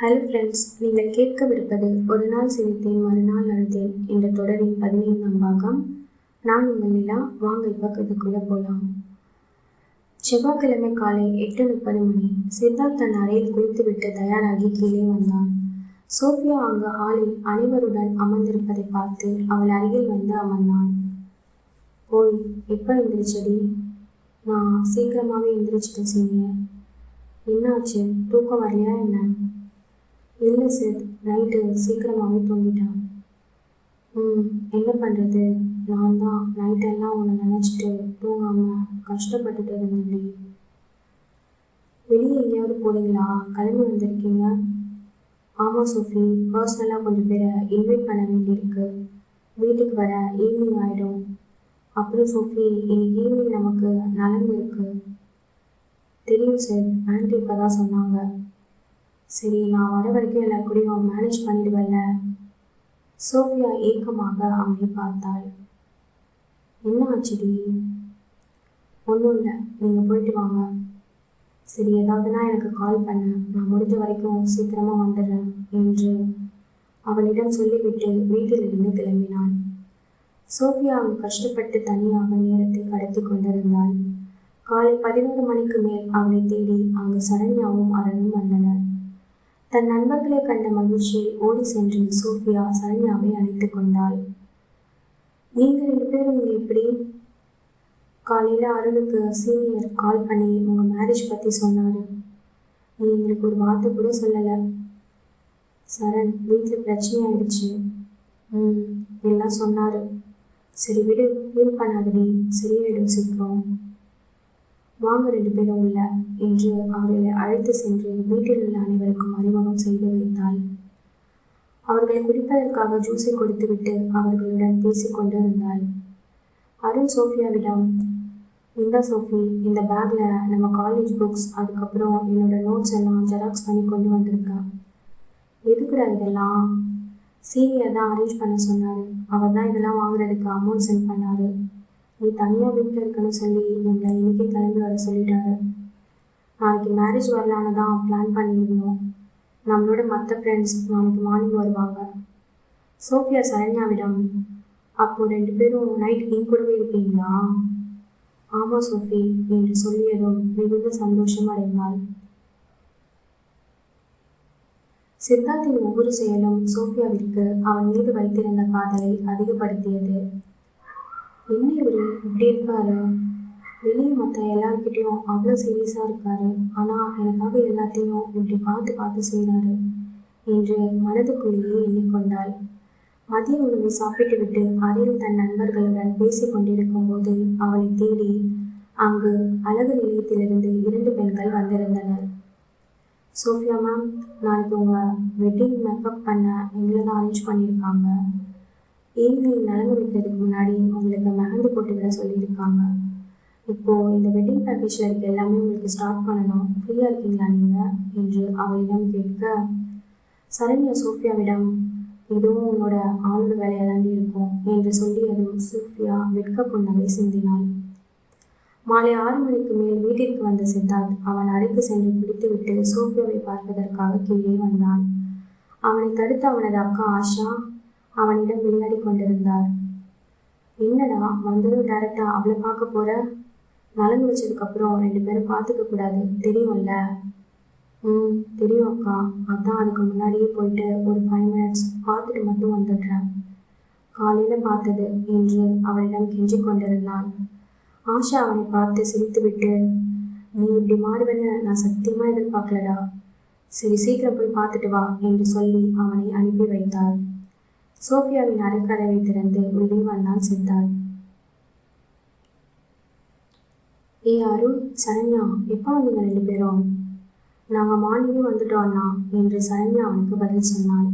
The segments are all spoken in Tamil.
ஹலோ ஃப்ரெண்ட்ஸ் நீங்கள் கேட்கவிருப்பது ஒரு நாள் சிரித்தேன் மறுநாள் அழுதேன் என்ற தொடரின் பதினைந்தாம் பாகம். நான் உங்கள் நிலா வாங்க இப்போ கதைக்குள்ளே போகலாம். செவ்வாய்க்கிழமை காலை எட்டு முப்பது மணி. சித்தார்த் தன் அறையில் குளித்துவிட்டு தயாராகி கீழே வந்தான். சோஃபியா அங்கு ஹாலில் அனைவருடன் அமர்ந்திருப்பதை பார்த்து அவள் அருகில் வந்து அமர்ந்தான். ஓய் எப்போ எந்திரிச்சடி? நான் சீக்கிரமாகவே எந்திரிச்சிட்டேன் சீனியர் என்னாச்சு? தூக்கம் வரலையா என்ன? இல்லை சார் நைட்டு சீக்கிரமாகவே தூங்கிட்டேன். ம் என்ன பண்ணுறது நான் தான். நைட்டெல்லாம் உன்னை நினச்சிட்டு தூங்காமல் கஷ்டப்பட்டுட்டு இருந்தேன்டி வெளியே எங்கேயாவது போறீங்களா? கிளம்பி வந்திருக்கீங்க. ஆமாம் சோஃபி. பர்சனலாக கொஞ்சம் பேரை இன்வைட் பண்ண வேண்டியிருக்கு. வீட்டுக்கு வர ஈவினிங் ஆகிடும் அப்புறம் சோஃபி இன்னைக்கு ஈவினிங் நமக்கு நலங்கு இருக்குது தெரியும் சார் ஆண்டி இப்போ தான் சொன்னாங்க. சரி நான் வர வரைக்கும் எல்லார் கூடயும் மேனேஜ் பண்ணிடுவேன்ல. சோஃபியா ஏக்கமாக அவனை பார்த்தாள். என்ன ஆச்சுடி? ஒன்றும் இல்லை நீங்கள் போயிட்டு வாங்க. சரி ஏதாவதுனா எனக்கு கால் பண்ண. நான் முடிஞ்ச வரைக்கும் சீக்கிரமாக வந்துடுறேன் என்று அவளிடம் சொல்லிவிட்டு வீட்டிலிருந்து கிளம்பினாள். சோஃபியா அவன் கஷ்டப்பட்டு தனியாக நேரத்தை கடத்தி கொண்டிருந்தாள். காலை பதினோரு மணிக்கு மேல் அவளை தேடி அங்கு சரண்யாவும் அரணும் வந்தனர். தன் நண்பர்களை கண்ட மகிழ்ச்சியை ஓடி சென்று சோஃபியா சரண்யாவை அழைத்து கொண்டாள். நீங்கள் ரெண்டு பேரும் எப்படி? காலையில் அருணுக்கு சீனியர் கால் பண்ணி உங்கள் மேரேஜ் பற்றி சொன்னார். நீ எங்களுக்கு ஒரு வார்த்தை கூட சொல்லலை. சரண் வீட்டில் பிரச்சனை ஆயிடுச்சு. ம் எல்லாம் சொன்னார். சரி விடு ஃபீல் பண்ணாதடி. சரியாயிடும் சீக்கிரம். வாங்க ரெண்டு பேரும் உள்ள என்று அவர்களை அழைத்து சென்று வீட்டில் உள்ள அனைவருக்கும் அறிமுகம் செய்து வைத்தாள். அவர்களை குடிப்பதற்காக ஜூஸை கொடுத்துவிட்டு அவர்களுடன் பேசிக்கொண்டு இருந்தாள் அருண் சோஃபியாவிடம் இந்த சோஃபி இந்த பேக்ல நம்ம காலேஜ் புக்ஸ் அதுக்கப்புறம் என்னோட நோட்ஸ் எல்லாம் ஜெராக்ஸ் பண்ணி கொண்டு வந்திருக்கேன் எதுக்குடா இதெல்லாம்? சீனியர் தான் அரேஞ்ச் பண்ண சொன்னார். அவர் தான் இதெல்லாம் வாங்குறதுக்கு அமௌண்ட் சென்ட் பண்ணார். நீ தனியாக வீட்டில் இருக்கன்னு சொல்லி எங்களை இன்னைக்கு கிளம்பி வர சொல்லிட்டாரு. நாளைக்கு மேரேஜ் வரலான்னு தான் பிளான் பண்ணியிருந்தோம். நம்மளோட மற்ற ஃப்ரெண்ட்ஸ் நாளைக்கு மார்னிங் வருவாங்க. சோஃபியா சரண்யாவிடம் அப்போது ரெண்டு பேரும் நைட் என் கூடவே இருப்பீங்களா? ஆமாம் சோஃபி என்று சொல்லியதும் மிகுந்த சந்தோஷம் அடைந்தாள். சித்தார்த்தின் ஒவ்வொரு செயலும் சோஃபியாவிற்கு அவன் மீது வைத்திருந்த காதலை அதிகப்படுத்தியது. என்ன இவர்? இப்படி இருக்காரு. வெளியே மற்ற எல்லார்கிட்டையும் அவ்வளோ சீரியஸாக இருக்காரு. ஆனால் எனக்காக எல்லாத்தையும் இப்படி பார்த்து பார்த்து செய்கிறாரு என்று மனதுக்குள்ளேயே எண்ணிக்கொண்டாள். மதிய உணவை சாப்பிட்டுவிட்டு அறையில் தன் நண்பர்களுடன் பேசிக் கொண்டிருக்கும் போது அவளை தேடி அங்கு அழகு நிலையத்திலிருந்து இரண்டு பெண்கள் வந்திருந்தனர் சோஃபியா மேம் நாளைக்கு உங்கள் வெட்டிங் மேக்கப் பண்ண எங்களை தான் அரேஞ்ச் பண்ணியிருக்காங்க ஈவினிங் நலங்கு வைக்கிறதுக்கு முன்னாடி உங்களுக்கு மெஹந்தி போட்டு விட சொல்லியிருக்காங்க. இப்போது இந்த வெட்டிங் பேக்கேஜில் இருக்க எல்லாமே உங்களுக்கு ஸ்டார்ட் பண்ணணும். ஃப்ரீயாக இருக்கீங்களா நீங்கள் என்று அவளிடம் கேட்க சரண்யா சோஃபியாவிடம் இதுவும் உன்னோட ஆளோட வேலையாக தாண்டி இருக்கும் என்று சொல்லியதும் சோஃபியா வெட்க புன்னகை சிந்தினாள். மாலை ஆறு மணிக்கு மேல் வீட்டிற்கு வந்த சித்தார்த் அவன் அறைக்கு சென்று குடித்துவிட்டு சோஃபியாவை பார்ப்பதற்காக கீழே வந்தான். அவனை தடுத்து அவனது அக்கா ஆஷா அவனிடம் விளையாடி கொண்டிருந்தார். என்னடா வந்ததும் டேரக்டா அவளை பார்க்க போற? நலங்கு வச்சதுக்கப்புறம் ரெண்டு பேரும் பார்த்துக்க கூடாது தெரியும்ல? ம் தெரியும் அக்கா. அதான் அதுக்கு முன்னாடியே போயிட்டு ஒரு ஃபைவ் மினிட்ஸ் பார்த்துட்டு மட்டும் வந்துடுறேன். காலையில் பார்த்தது என்று அவனிடம் கெஞ்சி கொண்டிருந்தான். ஆஷா அவனை பார்த்து சிரித்துவிட்டு நீ இப்படி மாறுவேன்னு நான் சத்தியமாக எதிர்பார்க்கலடா. சரி சீக்கிரம் போய் பார்த்துட்டு வா என்று சொல்லி அவனை அனுப்பி வைத்தார். சோஃபியாவின் அரைக்கதவை திறந்து உள்ளே வந்தான் சித்தார்த் ஏ அருண் சரண்யா எப்போ வந்தீங்க ரெண்டு பேரும்? நாங்கள் மார்னிங்கே வந்துட்டோம் அண்ணா என்று சரண்யா அவனுக்கு பதில் சொன்னாள்.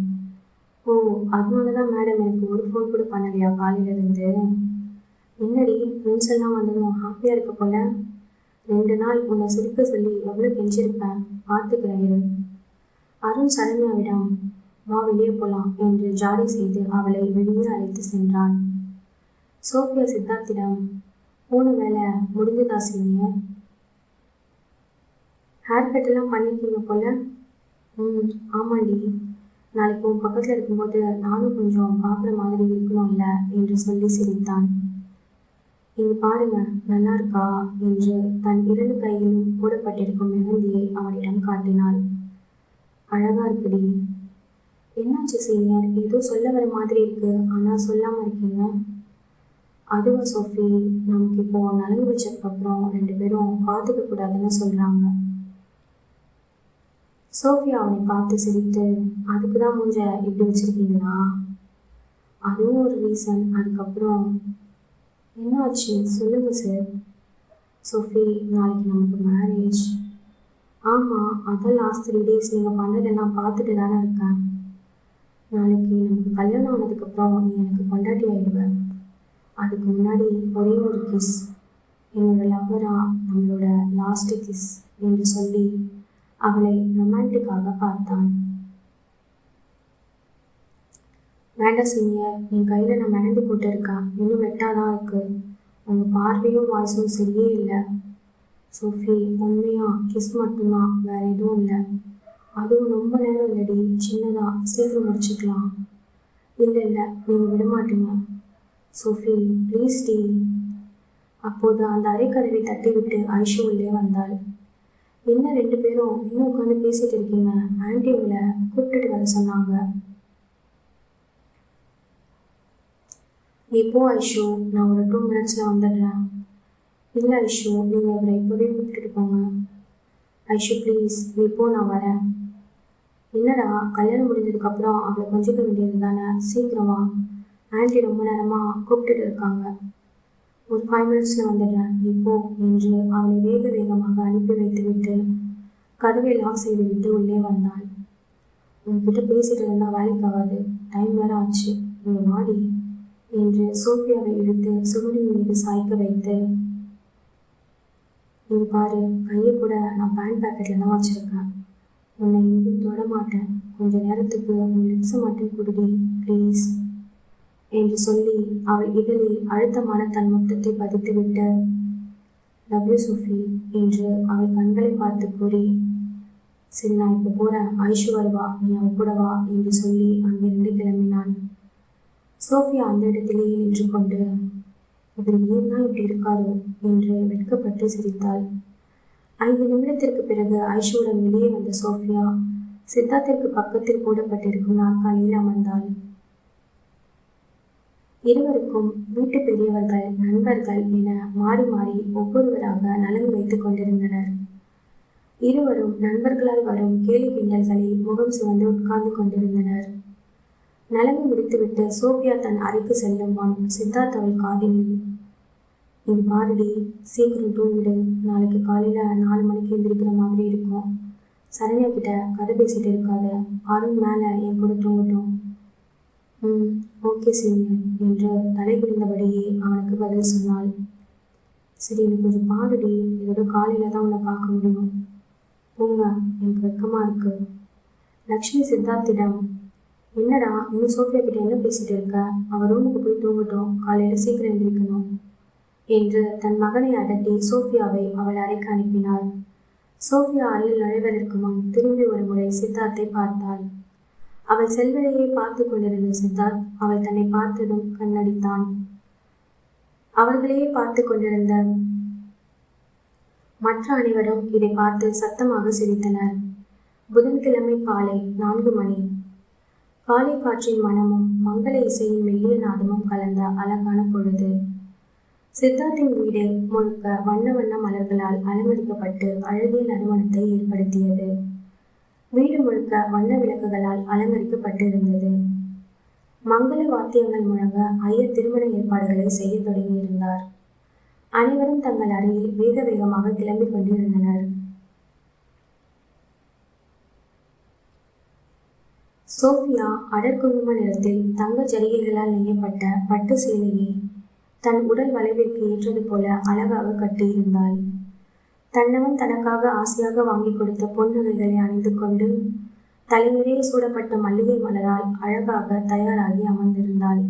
ஓ அதனால தான் மேடம் எனக்கு ஒரு ஃபோன் கூட பண்ணலையா காலையிலேருந்து? என்னடி ஃப்ரெண்ட்ஸ் எல்லாம் வந்ததும் ஹாப்பியாக இருக்க போல? ரெண்டு நாள் உன்னை சிரிக்க சொல்லி எவ்வளோ கெஞ்சிருப்பேன் பார்த்துக்கிறேன் இரு. அருண் சரண்யாவிடம் வா வெளியே போலாம் என்று ஜாடி செய்து அவளை வெளியே அழைத்து சென்றான் சோஃபியா சித்தார்த்திடம் போன வேலை முடிஞ்சதா சீனியர் ஹேர் கட் எல்லாம் பண்ணியிருக்கீங்க போல? ம் ஆமாண்டி. நாளைக்கு உன் பக்கத்தில் இருக்கும்போது நானும் கொஞ்சம் பார்க்குற மாதிரி இருக்கணும்ல என்று சொல்லி சிரித்தான் இங்க பாருங்க நல்லா இருக்கா? என்று தன் இரண்டு கையிலும் போடப்பட்டிருக்கும் மெஹந்தியை அவனிடம் காட்டினாள். அழகா இருக்குடி. என்னாச்சு சீனியர் ஏதோ சொல்ல வர மாதிரி இருக்கு. ஆனால் சொல்லாமல் இருக்கீங்க. அதுவா சோஃபி? நமக்கு இப்போ நலங்கு வச்சதுக்கு அப்புறம் ரெண்டு பேரும் பார்த்துக்க கூடாதுன்னு சொல்கிறாங்க சோஃபியா அவனை பார்த்து சிரித்து அதுக்கு தான் மூஞ்ச இப்படி வச்சுருக்கீங்களா? அதுவும் ஒரு ரீசன் அதுக்கப்புறம் என்னாச்சு? சொல்லுங்க சார் சோஃபி நாளைக்கு நமக்கு மேரேஜ் ஆமாம் அதான் லாஸ்ட் த்ரீ டேஸ் நீங்கள் பண்ணதெல்லாம் பார்த்துட்டு தானே இருக்கேன். நாளைக்கு நமக்கு கல்யாணம் ஆனதுக்கப்புறம் நீ எனக்கு கொண்டாட்டி ஆகிடுவேன் அதுக்கு முன்னாடி ஒரே ஒரு கிஸ் என்னோட லவ்வரா நம்மளோட லாஸ்ட் கிஸ் என்று சொல்லி அவளை ரொமான்டிக்காக பார்த்தான். வேண்டாம் சீனியர் என் கையில் நான் மெஹந்தி போட்டிருக்கா. இன்னும் வெட்டாதான் இருக்கு. உங்கள் பார்வையும் வாய்ஸும் சரியே இல்லை. சோஃபி உண்மையா? கிஸ் மட்டும்தான். வேற எதுவும் இல்லை. அதுவும் ரொம்ப நேரம் இல்லடி சின்னதாக சீக்கிரம் முடிச்சுக்கலாம். இல்லை இல்லை நீங்கள் விட மாட்டீங்க சோஃபி ப்ளீஸ் டி. அப்போது அந்த அரைக்கதவை தட்டிவிட்டு ஐஷு உள்ளே வந்தாள். என்ன ரெண்டு பேரும் இன்னும் உட்காந்து பேசிட்டு இருக்கீங்க? ஆன்டி உங்களை கூப்பிட்டுட்டு வர சொன்னாங்க. நீ போ ஐஷு. நான் ஒரு டூ மினிட்ஸில் வந்துடுறேன். இல்லை ஐஷு நீங்கள் அவரை இப்போவே கூப்பிட்டுட்டு போங்க. ஐஷு ப்ளீஸ் நீ போ நான் வரேன். என்னடா கல்யாணம் முடிஞ்சதுக்கப்புறம் அவளை கொஞ்சிக்க வேண்டியது தானே? சீக்கிரம். வா ரொம்ப நேரமாக கூப்பிட்டுட்டு இருக்காங்க. ஒரு ஃபைவ் மினிட்ஸில் வந்துடுறேன். நீ போ என்று அவளை வேக வேகமாக அனுப்பி வைத்துவிட்டு கதவை லாக் செய்துவிட்டு உள்ளே வந்தாள். உங்ககிட்ட பேசிட்டு இருந்தால் வேலைக்கு ஆகாது. டைம் வேற ஆச்சு. நீ வாடி என்று சோஃபியாவை இழுத்து சுவரின் மீது சாய்க்க வைத்து நீ பாரு கையை கூட நான் பேண்ட் பேக்கெட்டில் தான் வச்சுருக்கேன். உன்னை எதுவும் தொட மாட்டேன் கொஞ்ச நேரத்துக்கு உன் லிப்ஸை மட்டும் கொடுடி ப்ளீஸ் என்று சொல்லி அவள் இதழில் அழுத்தமான தன் முத்தத்தை பதித்துவிட்டு லவ் யூ சோஃபி என்று அவள் கண்களை பார்த்து கூறி சரி நான் இப்போ போகிறேன் ஐஷு வருவா நீ அவள் கூட வா என்று சொல்லி அங்கிருந்து கிளம்பினான். சோஃபியா அந்த இடத்திலேயே நின்று கொண்டு இவர் ஏன் தான் இப்படி இருக்காரோ என்று வெட்கப்பட்டு சிரித்தாள். ஐந்து நிமிடத்திற்கு பிறகு ஐஷுவுடன் வெளியே வந்த சோஃபியா சித்தார்த்திற்கு பக்கத்தில் போடப்பட்டிருக்கும் நாற்காலியில் அமர்ந்தாள். இருவருக்கும் வீட்டு பெரியவர்கள் நண்பர்கள் என மாறி மாறி ஒவ்வொருவராக நலங்கு வைத்துக் கொண்டிருந்தனர். இருவரும் நண்பர்களால் வரும் கேலி கிண்டல்களில் முகம் சிவந்து உட்கார்ந்து கொண்டிருந்தனர். நலங்கு முடித்துவிட்டு சோஃபியா தன் அறைக்கு செல்லும் முன் சித்தார்த் அவள் காதினில் இது பாருடி சீக்கிரம் தூங்கிடு. நாளைக்கு காலையில் நாலு மணிக்கு எழுந்திருக்கிற மாதிரி இருக்கும். சரண்யா கிட்ட கதை பேசிகிட்டு இருக்காத. அருண் மேலே என் கூட தூங்கட்டும். ம் ஓகே சீனியர் என்று தலை குனிந்தபடியே அவனுக்கு பதில் சொன்னாள். சரி எனக்கு கொஞ்சம் பாருடி. இதோட காலையில் தான் உன்னை பார்க்க முடியும். போங்க எனக்கு வெக்கமாக இருக்கு. லக்ஷ்மி சித்தார்த்திடம் என்னடா இன்னும் சோஃபியா கிட்ட என்ன பேசிகிட்டு இருக்க? அவர் ரூமுக்கு போய் தூங்கட்டும். காலையில் சீக்கிரம் எழுந்திரிக்கணும் என்று தன் மகனை அதட்டி சோஃபியாவை அவள் அறைக்கு அனுப்பினாள். சோஃபியா அறையில் நுழைவதற்கு முன் திரும்பி ஒரு முறை சித்தார்த்தை பார்த்தாள். அவள் செல்வதையே பார்த்து கொண்டிருந்த சித்தார்த் அவள் தன்னை பார்த்ததும் கண்ணடித்தான். அவர்களையே பார்த்து கொண்டிருந்த மற்ற அனைவரும் இதை பார்த்து சத்தமாக சிரித்தனர். புதன்கிழமை பாலை நான்கு மணி. காலை காற்றின் மனமும் மங்கள இசையின் மெல்லிய நாதமும் கலந்த அழகான பொழுது. சித்தார்த்தின் வீடு முழுக்க வண்ண வண்ண மலர்களால் அலங்கரிக்கப்பட்டு அழகிய நறுமணத்தை ஏற்படுத்தியது. வீடு முழுக்க வண்ண விளக்குகளால் அலங்கரிக்கப்பட்டு இருந்தது மங்கள வாத்தியங்கள் முழங்க ஐயர் திருமண ஏற்பாடுகளை செய்ய தொடங்கியிருந்தார். அனைவரும் தங்கள் அறையில் வேக வேகமாக கிளம்பிக் கொண்டிருந்தனர். சோஃபியா அடற்குங்கும நிறத்தில் தங்க ஜரிகைகளால் நெய்யப்பட்ட பட்டு சேலையை தன் உடல் வளைவிற்கு ஏற்றது போல அழகாக கட்டியிருந்தாள். தன்னவன் தனக்காக ஆசையாக வாங்கி கொடுத்த பொன்னுகைகளை அணிந்து கொண்டு தலைநிறைய சூடப்பட்ட மல்லிகை மலரால் அழகாக தயாராகி அமர்ந்திருந்தாள்.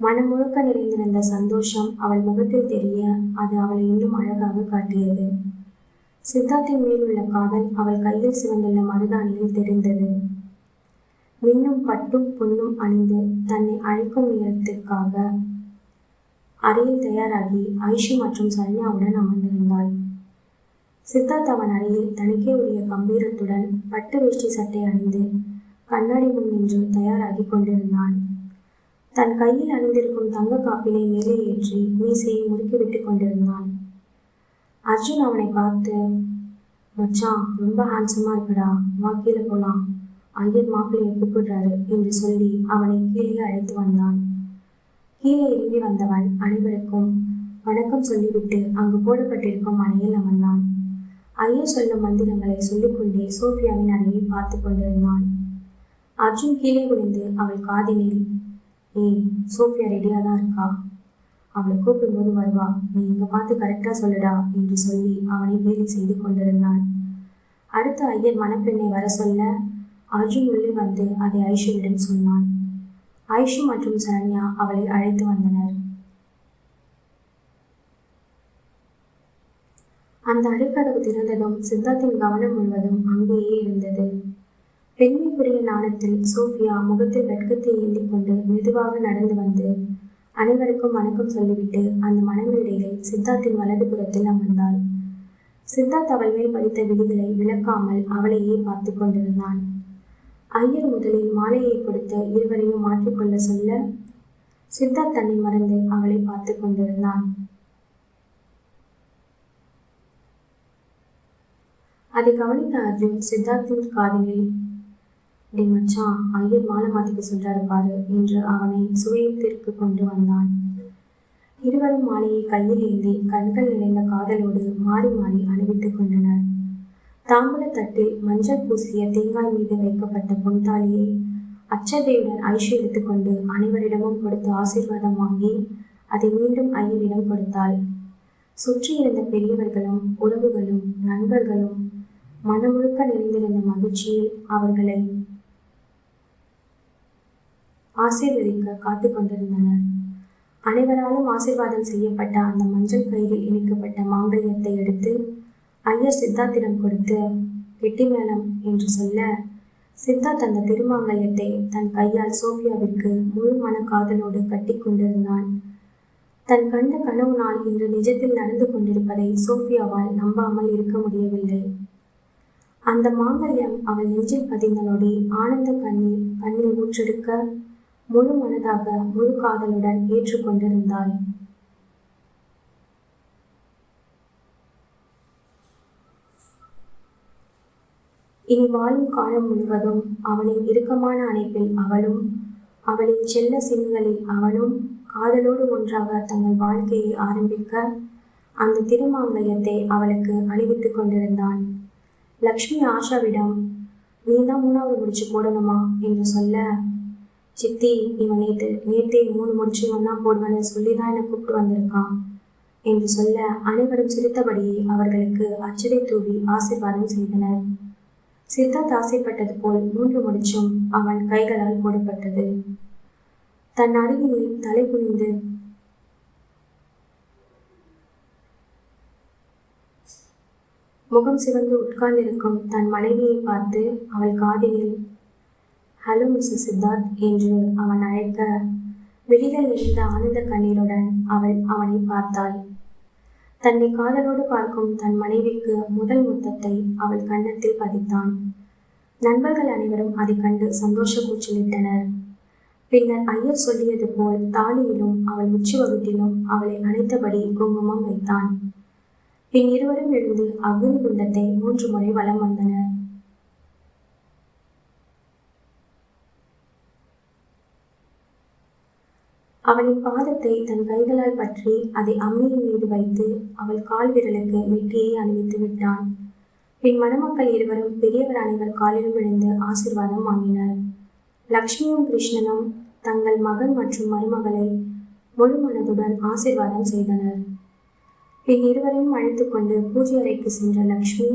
மனம் முழுக்க நிறைந்திருந்த சந்தோஷம் அவள் முகத்தில் தெரிய அது அவளை இன்னும் அழகாக காட்டியது. சித்தார்த்தின் மேல் உள்ள காதல் அவள் கையில் சிவந்துள்ள மருதாணியில் தெரிந்தது. மின்னும் பட்டும் பொன்னும் அணிந்து தன்னை அழைக்கும் நேரத்திற்காக அறையில் தயாராகி ஐஷி மற்றும் சரண்யாவுடன் அமர்ந்திருந்தாள். சித்தார்த் அவன் அறையில் தனக்கே உரிய கம்பீரத்துடன் பட்டு வேஷ்டி சட்டை அணிந்து கண்ணாடி முன் நின்று தயாராகி கொண்டிருந்தான். தன் கையில் அணிந்திருக்கும் தங்க காப்பினை மேலே ஏற்றி மீசையை முறுக்கிவிட்டு கொண்டிருந்தான். அர்ஜுன் அவனை பார்த்து மச்சான் ரொம்ப ஹேண்ட்ஸமாக இருக்குடா வா கீழே போகலாம் ஐயர் மாப்பிள்ளையை கூப்பிடுறாரு என்று சொல்லி அவனை கீழே அழைத்து வந்தான். கீழே இறங்கி வந்தவன் அனைவருக்கும் வணக்கம் சொல்லிவிட்டு அங்கு போடப்பட்டிருக்கும் அணையில் அமர்ந்தான். ஐயர் சொல்லும் மந்திரங்களை சொல்லிக்கொண்டே சோஃபியாவின் அறையை பார்த்து கொண்டிருந்தான். அர்ஜுன் கீழே விழுந்து அவள் காதினில் ஏய் சோஃபியா ரெடியாக தான் இருக்கா? அவளை கூப்பிடும்போது வருவா. நீ இங்கே பார்த்து கரெக்டாக சொல்லுடா என்று சொல்லி அவனை வேலை செய்து கொண்டிருந்தான். அடுத்த ஐயர் மணப்பெண்ணை வர சொல்ல அர்ஜுன் உள்ளே வந்து அதை ஐஷுவிடம் சொன்னான். ஐஷு மற்றும் சரண்யா அவளை அழைத்து வந்தனர். அந்த அடைக்கதவு திறந்ததும் சித்தார்த்தின் கவனம் முழுவதும் அங்கேயே இருந்தது. பெண்மைக்குரிய நாணத்தில் சோஃபியா முகத்தில் வெட்கத்தை ஏந்தி கொண்டு மெதுவாக நடந்து வந்து அனைவருக்கும் வணக்கம் சொல்லிவிட்டு அந்த மனமேடையில் சித்தார்த்தின் வலது புறத்தில் அமர்ந்தாள். சித்தார்த் அவள் மேல் பதித்த விதிகளை விளக்காமல் அவளையே பார்த்து கொண்டிருந்தான். ஐயர் முதலில் மாலையை கொடுத்து இருவரையும் மாற்றிக்கொள்ள சொல்ல சித்தார்த் தன்னை மறந்து அவளை பார்த்து கொண்டிருந்தான். அதை கவனித்த அர்ஜுன் சித்தார்த்தின் காதலில் டே மச்சான் ஐயர் மாலை மாத்திக்க சொல்றாரு பாரு என்று அவனை சுயத்திற்கு கொண்டு வந்தான். இருவரும் மாலையை கையில் ஏந்தி கண்கள் நிறைந்த காதலோடு மாறி மாறி அணிவித்துக் கொண்டனர். தாம்பூல மஞ்சள் பூசிய தேங்காய் மீது வைக்கப்பட்ட பொன்தாலியை அச்சதையுடன் ஐஷு எடுத்துக்கொண்டு அனைவரிடமும் கொடுத்து ஆசீர்வாதம் வாங்கி அதை மீண்டும் ஐயரிடம் கொடுத்தாள். சுற்றி இருந்த பெரியவர்களும் உறவுகளும் நண்பர்களும் மனமுழுக்க நிறைந்திருந்த மகிழ்ச்சியில் அவர்களை ஆசீர்வதிக்க காத்து கொண்டிருந்தனர். அனைவராலும் ஆசீர்வாதம் செய்யப்பட்ட அந்த மஞ்சள் கயிறில் இணைக்கப்பட்ட மாங்கல்யத்தை எடுத்து ஐயர் சித்தார்த்திடம் கொடுத்து கெட்டி மேளம் என்று சொல்ல சித்தார்த் அந்த திருமாங்கல்யத்தை தன் கையால் சோஃபியாவிற்கு முழு மன காதலோடு கட்டி கொண்டிருந்தான். தன் கண்ட கனவு நாள் இன்று நிஜத்தில் நடந்து கொண்டிருப்பதை சோஃபியாவால் நம்பாமல் இருக்க முடியவில்லை. அந்த மாங்கல்யம் அவள் நெஞ்சில் பதிந்த நொடி ஆனந்த கண்ணீர் கண்ணில் ஊற்றெடுக்க முழு மனதாக முழு காதலுடன் ஏற்றுக்கொண்டிருந்தாள். இனி வாழும் காலம் முழுவதும் அவனின் இறுக்கமான அணைப்பில் அவளும் அவளின் செல்ல சினுங்களில் அவனும் காதலோடு ஒன்றாக தங்கள் வாழ்க்கையை ஆரம்பிக்க அந்த திருமாங்கல்யத்தை அவளுக்கு அணிவித்துக் கொண்டிருந்தான் லக்ஷ்மி ஆஷாவிடம் நீ தான் மூணாவது முடிச்சு போடணுமா? என்று சொல்ல சித்தி இவன் நேற்று நேற்றே மூணு முடிச்சு இவன் தான் போடுவேன்னு சொல்லி தான் என்னை கூப்பிட்டு வந்திருக்கான் என்று சொல்ல அனைவரும் சிரித்தபடியே அவர்களுக்கு அச்சதை தூவி ஆசீர்வாதம் செய்தனர். சித்தார்த் ஆசைப்பட்டது போல் மூன்று முடிச்சும் அவன் கைகளால் போடப்பட்டது தன் அருகினில் தலை குனிந்து முகம் சிவந்து உட்கார்ந்திருக்கும் தன் மனைவியை பார்த்து அவள் காதில் ஹலோ மிஸ்ஸஸ் சித்தார்த் என்று அவன் அழைக்க வெளியில் இருந்த ஆனந்த கண்ணீருடன் அவள் அவனை பார்த்தாள். தன்னை காதலோடு பார்க்கும் தன் மனைவிக்கு முதல் முத்தத்தை அவள் கன்னத்தில் பதித்தான். நண்பர்கள் அனைவரும் அதை கண்டு சந்தோஷ கூச்சலிட்டனர். பின்னர் ஐயர் சொல்லியது போல் தாலியிலும் அவள் உச்சி வகுட்டிலும் அவளை அணைத்தபடி குங்குமம் வைத்தான். பின் இருவரும் எழுந்து அக்னி குண்டத்தை மூன்று முறை வலம் வந்தனர். அவளின் பாதத்தை தன் கைகளால் பற்றி அதை அம்மியின் மீது வைத்து அவள் கால் விரலுக்கு மெட்டியை அணிவித்து விட்டான். பின் மணமக்கள் இருவரும் பெரியவர் அனைவர் காலிலும் விழுந்து ஆசிர்வாதம் வாங்கினர். லக்ஷ்மியும் கிருஷ்ணனும் தங்கள் மகன் மற்றும் மருமகளை முழு மனதுடன் ஆசிர்வாதம் செய்தனர். பின் இருவரையும் அழைத்து கொண்டு பூஜை அறைக்கு சென்ற லக்ஷ்மி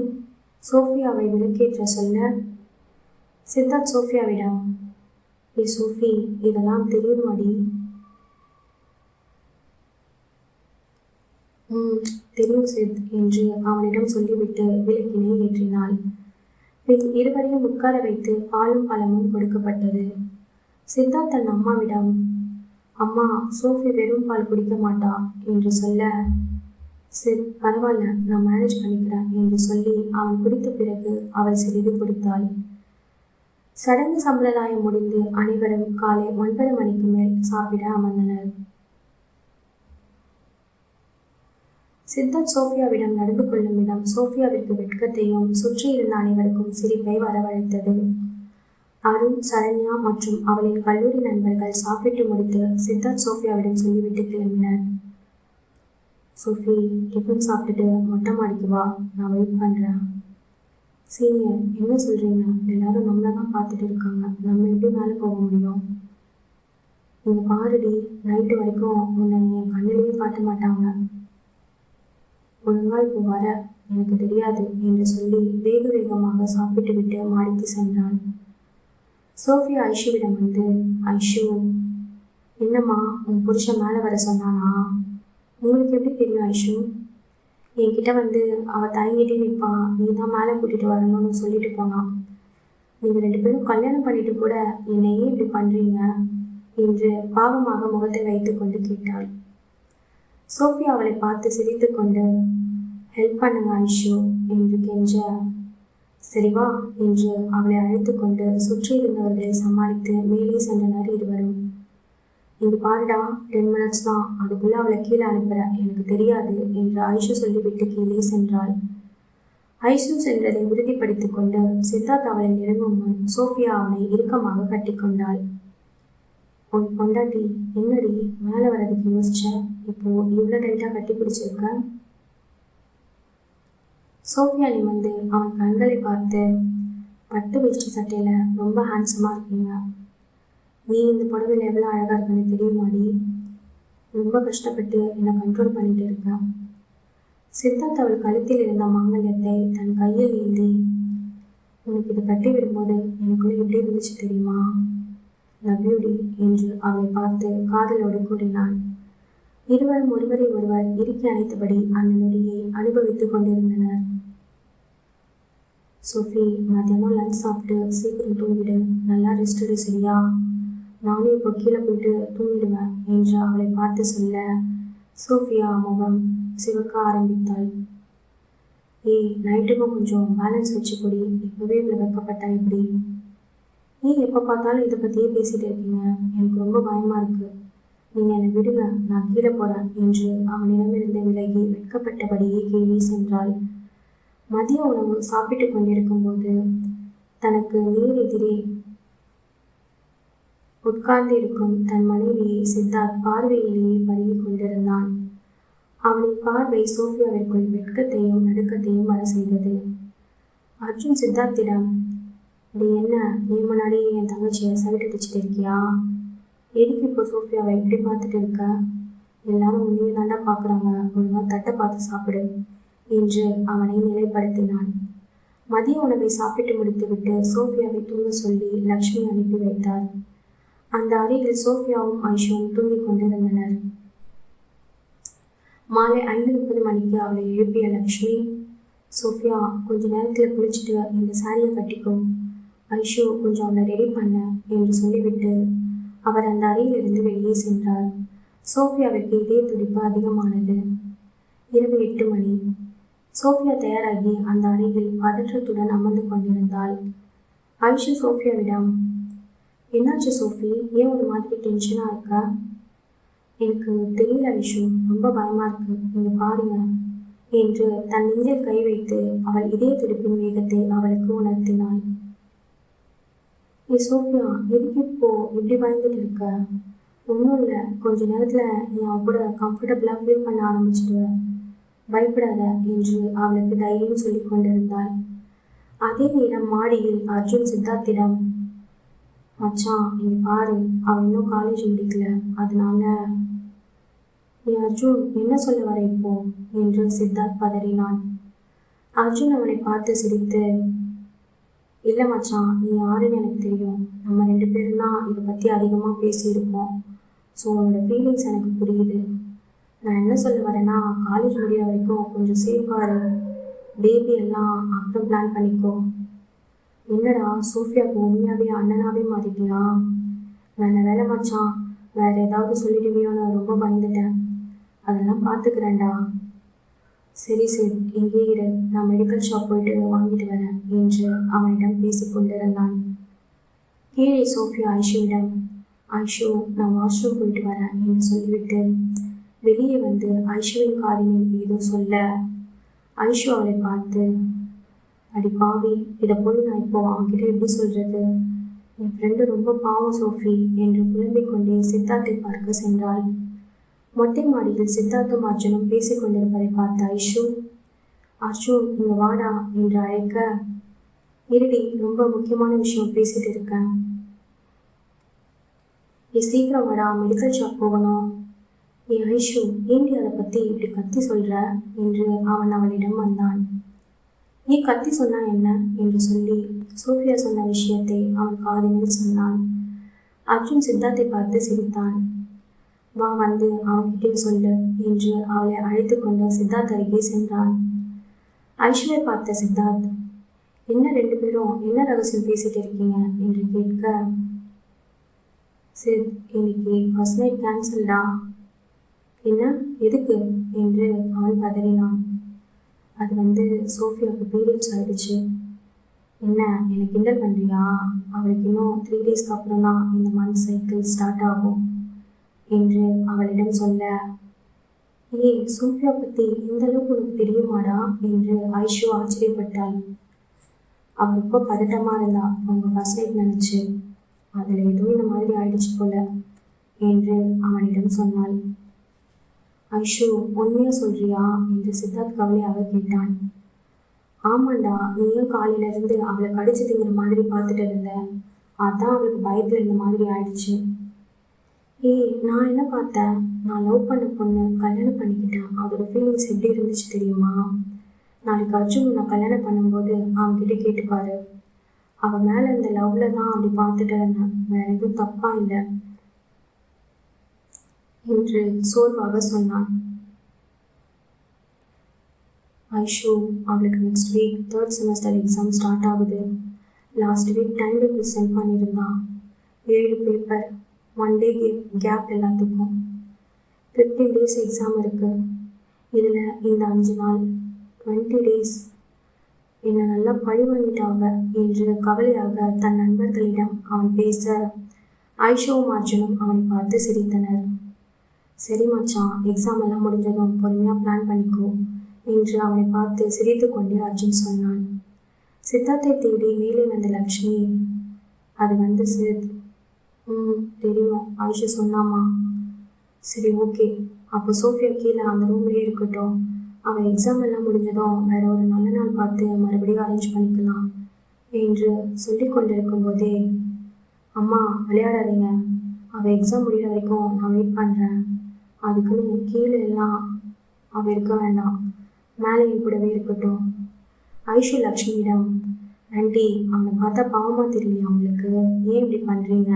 சோஃபியாவை விளக்கேற்ற சொல்ல சித்தார்த் சோஃபியாவிடம் ஏ சோஃபி இதெல்லாம் தெரியுமாடி ம் தெரியும் சித் என்று அவனிடம் சொல்லிவிட்டு விளக்கினை ஏற்றினாள். பின் இருவரையும் உட்கார வைத்து பாலும் பழமும் கொடுக்கப்பட்டது. சித்தார்த் தன் அம்மாவிடம் அம்மா சோஃபி வெறும் பால் குடிக்க மாட்டா என்று சொல்ல சரி பரவாயில்ல நான் மேனேஜ் பண்ணிக்கிறேன் என்று சொல்லி அவன் குடித்த பிறகு அவள் சிறிது கொடுத்தாள். சடங்கு சம்பிரதாயம் முடிந்து அனைவரும் காலை ஒன்பது மணிக்கு மேல் சாப்பிட அமர்ந்தனர். சித்தார்த் சோஃபியாவிடம் நடந்து கொள்ளும் விதம் சோஃபியாவிற்கு வெட்கத்தையும் சுற்றி இருந்த அனைவருக்கும் சிரிப்பை வரவழைத்தது. அருண் சரண்யா மற்றும் அவளின் கல்லூரி நண்பர்கள் சாப்பிட்டு முடித்து சித்தார்த் சோஃபியாவிடம் சொல்லிவிட்டு கிளம்பினர். சோஃபி டிஃபன் சாப்பிட்டுட்டு மொட்டை மாடிக்கு வா நான் வெயிட் பண்ணுறேன் சீனியர் என்ன சொல்கிறீங்க எல்லாரும் நம்மளை தான் பார்த்துட்டு இருக்காங்க. நம்ம எப்படி மேலே போக முடியும்? நீங்கள் பாருடி நைட்டு வரைக்கும் உன்னை என் கண்ணிலேயே காட்ட மாட்டான். ஒழுங்கா இப்போ வர எனக்கு தெரியாது என்று சொல்லி வேக வேகமாக சாப்பிட்டு விட்டு மாடிக்கு சென்றான். சோஃபியா ஐஷுவிடம் வந்து ஐஷு என்னம்மா உன் புருஷன் மேலே வர சொன்னானா? உங்களுக்கு எப்படி தெரியும் ஐஷு? என்கிட்ட வந்து அவள் தயங்கிட்டே நிற்பா நீ தான் மேலே கூட்டிகிட்டு வரணும்னு சொல்லிட்டு போனான் நீங்கள் ரெண்டு பேரும் கல்யாணம் பண்ணிட்டு கூட என்னை ஏன் இப்படி பண்ணுறீங்க என்று பாவமாக முகத்தை வைத்துக்கொண்டு கேட்டாள். சோஃபியா அவளை பார்த்து சிரித்து கொண்டு ஹெல்ப் பண்ணுங்க ஐஷு என்று கெஞ்ச. சரி வா என்று அவளை அழைத்து கொண்டு சுற்றி இருந்தவர்களை சமாளித்து மேலே சென்றனர் இருவரும். இங்கு பாருடா டென் மினிட்ஸ் தான். அதுக்குள்ளே அவளை கீழே அனுப்புற. எனக்கு தெரியாது என்று ஐஷு சொல்லிவிட்டு கீழே சென்றாள். ஐஷு சென்றதை உறுதிப்படுத்திக் கொண்டு சித்தார்த் அவளை நெருங்கும் முன் சோஃபியா அவனை இறுக்கமாக கட்டிக்கொண்டாள் உன் பொண்டாட்டி என்னடி மேலே வரதுக்கு யோசிச்ச? இப்போ இவ்வளோ டைட்டாக கட்டி பிடிச்சிருக்க? சோஃபியாலி வந்து அவன் கண்களை பார்த்து பட்டு வேஷ்டி சட்டையில் ரொம்ப ஹேண்ட்ஸமாக இருக்கீங்க. நீ இந்த புடவையில் எவ்வளோ அழகாக இருக்குன்னு தெரியுமாடி? ரொம்ப கஷ்டப்பட்டு என்னை கண்ட்ரோல் பண்ணிட்டு இருக்க. சித்தார்த் அவள் கழுத்தில் இருந்த மாங்கல்யத்தை தன் கையில் ஏந்தி உனக்கு இதை கட்டி விடும்போது எனக்குள்ளே எப்படி இருந்துச்சு தெரியுமா? லவ் என்று அவளை பார்த்து காதலோடு கூறினான். இருவரும் ஒருவரை ஒருவர் இறுக்கி அணைத்தபடி அந்த நொடியை அனுபவித்துக் கொண்டிருந்தனர். சோஃபி மத்தியானம் லஞ்ச் சாப்பிட்டு சீக்கிரம் தூங்கிடு. நல்லா ரெஸ்டடு சரியா? நானும் இப்போ கீழே போயிட்டு தூங்கிடுவேன் என்று அவளை பார்த்து சொல்ல சோஃபியா முகம் சிவக்க ஆரம்பித்தாள். ஏய் நைட்டுக்கும் கொஞ்சம் பேலன்ஸ் வச்சு கொடி. இப்போவே இவ்வளோ வெக்கப்பட்டா எப்படி? ஏன் எப்போ பார்த்தாலும் இதை பற்றியே பேசிகிட்டு இருக்கீங்க. எனக்கு ரொம்ப பயமாக இருக்குது நீங்கள் என்னை விடுங்க நான் கீழே போகிறேன் என்று அவனிடமிருந்து விலகி வெட்கப்பட்டபடியே கீழே சென்றாள். மதிய உணவு சாப்பிட்டு கொண்டிருக்கும்போது தனக்கு நேர் எதிரே உட்கார்ந்திருக்கும் தன் மனைவியை சித்தார்த் பார்வையிலேயே பருகிக் கொண்டிருந்தான். அவனின் பார்வை சோஃபியாவிற்குள் வெட்கத்தையும் நடுக்கத்தையும் வர செய்தது. அர்ஜுன் சித்தார்த்திடம் நீ முன்னாடி என் தங்கச்சியை சைட் அடிச்சுட்டு இருக்கியா? எதுக்கு இப்போ சோஃபியாவை எப்படி பார்த்துட்டு இருக்க? எல்லாரும் உன்னையே தாண்டா பார்க்குறாங்க. ஒழுங்காக தட்டை பார்த்து சாப்பிடு என்று அவனை நிலைப்படுத்தினான். மதிய உணவை சாப்பிட்டு முடித்துவிட்டு சோஃபியாவை தூங்க சொல்லி லக்ஷ்மி அனுப்பி வைத்தார். அந்த அறையில் சோஃபியாவும் ஐஷுவும் தூங்கிக் கொண்டிருந்தனர். மாலை ஐந்து முப்பது மணிக்கு அவளை எழுப்பிய லக்ஷ்மி சோஃபியா கொஞ்ச நேரத்தில் குளிச்சுட்டு இந்த சாரியை கட்டிக்கோ. ஐஷு கொஞ்சம் அவளை ரெடி பண்ண என்று சொல்லிவிட்டு அவர் அந்த அறையிலிருந்து வெளியே சென்றார். சோஃபியாவிற்கு இதே துடிப்பு அதிகமானது. இரவு எட்டு மணி. சோஃபியா தயாராகி அந்த அறையில் பதற்றத்துடன் அமர்ந்து கொண்டிருந்தாள். ஐஷு சோஃபியாவிடம் என்னாச்சு சோஃபி? ஏன் ஒரு மாதிரி டென்ஷனாக இருக்கா? எனக்கு தெரியல ஐஷு ரொம்ப பயமாக இருக்கு. நீங்கள் பாருங்க என்று தன் நெஞ்சில் கை வைத்து அவள் இதய துடிப்பின் வேகத்தை அவளுக்கு உணர்த்தினாள். ஏ சோஃபியா எதுக்கு இப்போ இப்படி பயந்துட்டு இருக்க? ஒன்றும் இல்லை. கொஞ்ச நேரத்தில் நீ அவள் கூட கம்ஃபர்டபுளாக ஃபீல் பண்ண ஆரம்பிச்சிடுவ. பயப்படாத என்று அவளுக்கு தைரியம் சொல்லி கொண்டிருந்தாள். அதே நேரம் மாடியில் அர்ஜுன் சித்தார்த்திடம் மச்சான் நீ பாரு அவன் இன்னும் காலேஜ் முடிக்கல. அதனால நீ அர்ஜுன் என்ன சொல்ல வர இப்போ? என்று சித்தார்த் பதறினான். அர்ஜுன் அவனை பார்த்து சிரித்து இல்லை மச்சான் நீ யாருன்னு எனக்கு தெரியும். நம்ம ரெண்டு பேரும் தான் இதை பற்றி அதிகமாக பேசியிருக்கோம் ஸோ உன்னோட ஃபீலிங்ஸ் எனக்கு புரியுது. நான் என்ன சொல்ல வரேன்னா காலேஜ் முடிகிற வரைக்கும் கொஞ்சம் சேஃபாக இரு. பேபி எல்லாம் அப்புறம் பிளான் பண்ணிக்கோ. என்னடா சோஃபியாவுக்கு உண்மையாகவே அண்ணனாகவே மாறிட்டியா? நல்ல வேலை மச்சான் வேறு ஏதாவது சொல்லிடுவியோன்னு ரொம்ப பயந்துட்டேன். அதெல்லாம் பார்த்துக்கிறேன்டா சரி சரி. இங்கே இரு. நான் மெடிக்கல் ஷாப் போயிட்டு வாங்கிட்டு வரேன் என்று அவனிடம் பேசிக்கொண்டிருந்தான் கீழே சோஃபியா ஐஷுவிடம் ஐஷு நான் வாஷ்ரூம் போயிட்டு வரேன் என்று சொல்லிவிட்டு வெளியே வந்து ஐஷுவின் காதினில் ஏதோ சொல்ல ஐஷு அவளை பார்த்து அடி பாவி இதை போய் நான் இப்போ அவன்கிட்ட எப்படி சொல்கிறது என் ஃப்ரெண்டு ரொம்ப பாவம் சோஃபி என்று புலம்பிக் கொண்டே சித்தார்த்தை பார்க்க சென்றாள். மொட்டை மாடியில் சித்தார்த்தும் அர்ஜுனும் பேசிக் கொண்டிருப்பதை பார்த்த ஐஷு அர்ஜுன் இங்கே வாடா என்று அழைக்க இருடி ரொம்ப முக்கியமான விஷயம் பேசிட்டு இருக்கேன். நீ சீக்கிரம் வாடா மெடிக்கல் ஷாப் போகணும். ஏ ஐஷு ஏண்டி அதை பற்றி இப்படி கத்தி சொல்கிற என்று அவன் அவளிடம் வந்தான். நீ கத்தி சொன்னா என்ன? என்று சொல்லி சோஃபியா சொன்ன விஷயத்தை அவன் காதினில் சொன்னான். அர்ஜுன் சித்தார்த்தை பார்த்து சிரித்தான். வா வந்து அவன்கிட்டே சொல்லு என்று அவளை அழைத்து கொண்டு சித்தார்த் அருகே சென்றான். ஐஸ்வர்யை பார்த்த சித்தார்த் என்ன ரெண்டு பேரும் என்ன ரகசியம் பேசிட்டு இருக்கீங்க? என்று கேட்க சித் இன்னைக்கு ஃபர்ஸ்ட் நைட் கேன்சல்டா என்ன? எதுக்கு? என்று அவன் பதறினான். அது வந்து சோஃபியாவுக்கு பீரியட்ஸ் ஆயிடுச்சு. என்ன என்னை கிண்டல் பண்ணுறியா அவளுக்கு இன்னும் த்ரீ டேஸ்க்கு அப்புறம் தான் இந்த மந்த் சைக்கிள் ஸ்டார்ட் ஆகும். என்று அவளிடம் சொல்ல ஏய் சோஃபியா பற்றி இந்த அளவுக்கு உனக்கு தெரியுமாடா? என்று ஐஷு ஆச்சரியப்பட்டாள். அவள் ரொம்ப பதட்டமாக இருந்தா அவங்க ஃபர்ஸ்ட் நைட் நினச்சி. அதில் ஏதோ இந்த மாதிரி ஆயிடுச்சு போல என்று அவனிடம் சொன்னாள். ஐஷு உண்மையா சொல்றியா? என்று சித்தார்த் கவலையாக கேட்டான். ஆமாண்டா நீயும் காலையில இருந்து அவளை கடிச்சு திங்கிற மாதிரி பார்த்துட்டு இருந்த. அதான் அவளுக்கு பயத்துல இந்த மாதிரி ஆயிடுச்சு. ஏய் நான் என்ன பார்த்தேன்? நான் லவ் பண்ண பொண்ணு கல்யாணம் பண்ணிக்கிட்டேன் அதோட ஃபீலிங்ஸ் எப்படி இருந்துச்சு தெரியுமா? நாளைக்கு அர்ஜுன் நான் கல்யாணம் பண்ணும்போது அவன்கிட்ட கேட்டுப்பாரு அவன் மேலே இந்த லவ்ல தான் அப்படி பார்த்துட்டு இருந்தேன். வேற எதுவும் தப்பாக இல்லை. என்று சோர்வாக சொன்னான். ஐஷோ அவளுக்கு next week third semester exam start ஆகுது. Last week time table sent பண்ணியிருந்தான் ஏழு பேப்பர் ஒன் டே கேப் எல்லாத்துக்கும். ஃபிஃப்டீன் டேஸ் எக்ஸாம் இருக்குது இதில் இந்த அஞ்சு நாள் டுவெண்ட்டி டேஸ் என்னை நல்லா பழி வாங்கிட்டாங்க என்று கவலையாக தன் நண்பர்களிடம் அவன் பேச ஐஷோவும் அர்ஜுனும் அவனை பார்த்து சிரித்தனர். சரி மச்சான் எக்ஸாம் எல்லாம் முடிஞ்சதும் பொறுமையாக பிளான் பண்ணிக்கோ என்று அவனை பார்த்து சிரித்து கொண்டே அர்ஜுன் சொன்னான். சித்தார்த்தை தேடி மேலே வந்த லக்ஷ்மி அது வந்து சித் ம் தெரியும். ஆயிஷா சொன்னாமா? சரி ஓகே. அப்போ சோஃபியா கீழே அந்த ரூம்லேயே இருக்கட்டும். அவள் எக்ஸாம் எல்லாம் முடிஞ்சதும் வேற ஒரு நல்ல நாள் பார்த்து மறுபடியும் அரேஞ்ச் பண்ணிக்கலாம் என்று சொல்லி கொண்டிருக்கும் போதே அம்மா விளையாடாதீங்க. அவள் எக்ஸாம் முடிகிற வரைக்கும் நான் வெயிட் பண்ணுறேன் அதுக்குன்னு கீழே எல்லாம் அவள் இருக்க வேண்டாம். மேலேயும் கூடவே இருக்கட்டும். ஐஷு லக்ஷ்மியிடம் ஆண்டி அவனை பார்த்தா பாவமாக தெரியலையா அவங்களுக்கு ஏன் இப்படி பண்ணுறீங்க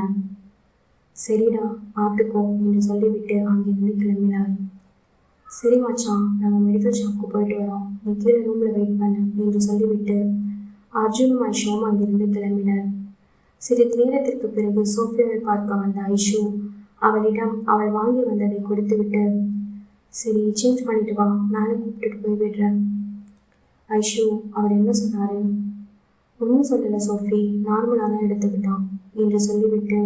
சரிடா பார்த்துக்கோ என்று சொல்லிவிட்டு அங்கிருந்து கிளம்பினார். சரி மச்சான் நம்ம மெடிக்கல் ஷாப்புக்கு போயிட்டு வரோம். நீ கீழே ரூமில் வெயிட் பண்ணு என்று சொல்லிவிட்டு அர்ஜுனும் ஐஷுவும் அங்கிருந்து கிளம்பினர். சிறிது நேரத்திற்கு பிறகு சோஃபியாவை பார்க்க வந்த ஐஷு அவளிடம் அவள் வாங்கி வந்ததை கொடுத்துவிட்டு சரி சேஞ்ச் பண்ணிட்டு வா மேலே கூப்பிட்டுட்டு போய் விடுறேன். ஐஷு அவர் என்ன சொன்னாரு? ஒன்றும் சொல்லலை சோஃபி நார்மலாக தான் எடுத்துக்கிட்டான் என்று சொல்லிவிட்டு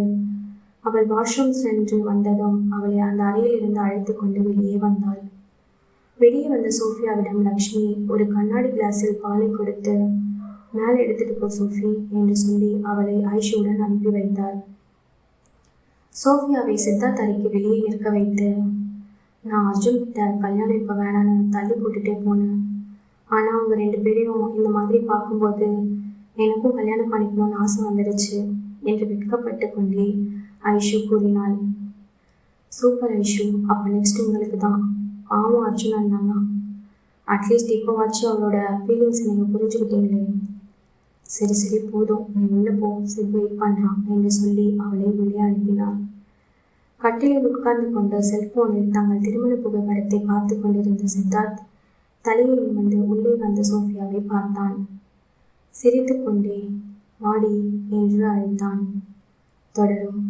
அவள் வாஷ்ரூம் சென்று வந்ததும் அவளை அந்த அறையில் இருந்து அழைத்து கொண்டு வெளியே வந்தாள். வெளியே வந்த சோஃபியாவிடம் லக்ஷ்மி ஒரு கண்ணாடி கிளாஸில் பாலை கொடுத்து மேலே எடுத்துட்டு போ சோஃபி என்று சொல்லி அவளை ஐஷுடன் அனுப்பி வைத்தார் சோஃபியாவை சித்தார்த் அறைக்கு வெளியே நிற்க வைத்து நான் அர்ஜுன் கிட்ட கல்யாணம் இப்போ வேணான்னு தள்ளி போட்டுட்டே போனேன். ஆனால் அவங்க ரெண்டு பேரையும் இந்த மாதிரி பார்க்கும்போது எனக்கும் கல்யாணம் பண்ணிக்கணும்னு ஆசை வந்துடுச்சு என்று வெட்கப்பட்டு கொண்டே ஐஷு கூறினாள். சூப்பர் ஐஷு அப்போ நெக்ஸ்ட் உங்களுக்கு தான் பாவம் அர்ஜுனன் அண்ணா அட்லீஸ்ட் இப்போவாச்சும் அவளோட ஃபீலிங்ஸ் நீங்கள் புரிஞ்சுக்கிட்டீங்களே. சரி சரி போதும். நீ உள்ளே போ. சரி வெயிட் பண்ணுறான் என்று சொல்லி அவளை உள்ளே அனுப்பினாள். கட்டிலில் உட்கார்ந்து கொண்ட செல்போனில் தங்கள் திருமண புகைப்படத்தை பார்த்து கொண்டிருந்த சித்தார்த் தலையை நிமிர்ந்து உள்ளே வந்த சோஃபியாவை பார்த்தான். சிரித்துக்கொண்டே வாடி என்று அழைத்தான். தொடரும்.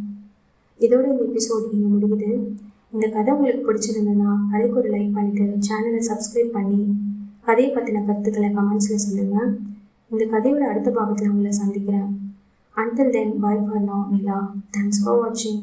இதோட இந்த எபிசோட் இங்கே முடியுது. இந்த கதை உங்களுக்கு பிடிச்சிருந்ததுன்னா கதைக்கு ஒரு லைக் பண்ணிவிட்டு சேனலை சப்ஸ்கிரைப் பண்ணி கதையை பற்றின கருத்துக்களை கமெண்ட்ஸில் சொல்லுங்கள் இந்த கதையோட அடுத்த பாகத்தில் உங்களை சந்திக்கிறேன். Until then bye for now Nila thanks for வாட்சிங்